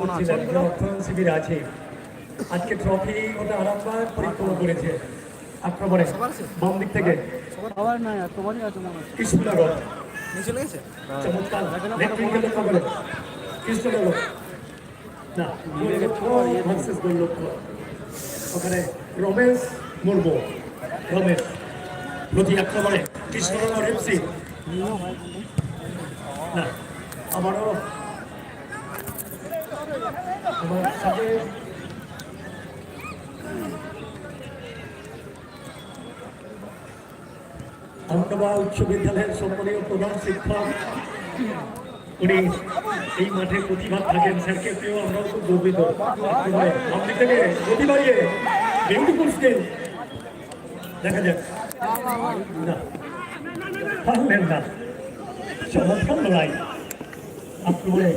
করছিলেন যে অর্থায়ন শিবির আছে। আজকে ট্রফি ওটা আরামবাগ পরিক্রমা করেছে। আক্রমণে বাম দিক থেকে। সবার নাই আর তোমারই আছে মনে হচ্ছে কৃষ্ণনগর। নিয়ে চলে গেছে? চমৎকার। লেফটিংকে লক্ষ্য করে। কৃষ্ণনগর। না ভার্সেস গোলরক্ষক ওখানে রমেশ মুর্মু। রমেশ প্রতি আক্রমণে। কৃষ্ণনগর এফসি না আমারও সাথে আহমেদাবাদ উচ্চ বিদ্যালয়ের সম্মানীয় প্রধান শিক্ষক। উনি এই মাঠে প্রতিভা থাকেন স্যারকে পেয়েও আমরাও খুব গর্বিত। আপনি থেকে স্কিল দেখা যাক। না। চমৎকার লড়াই। আক্রমণে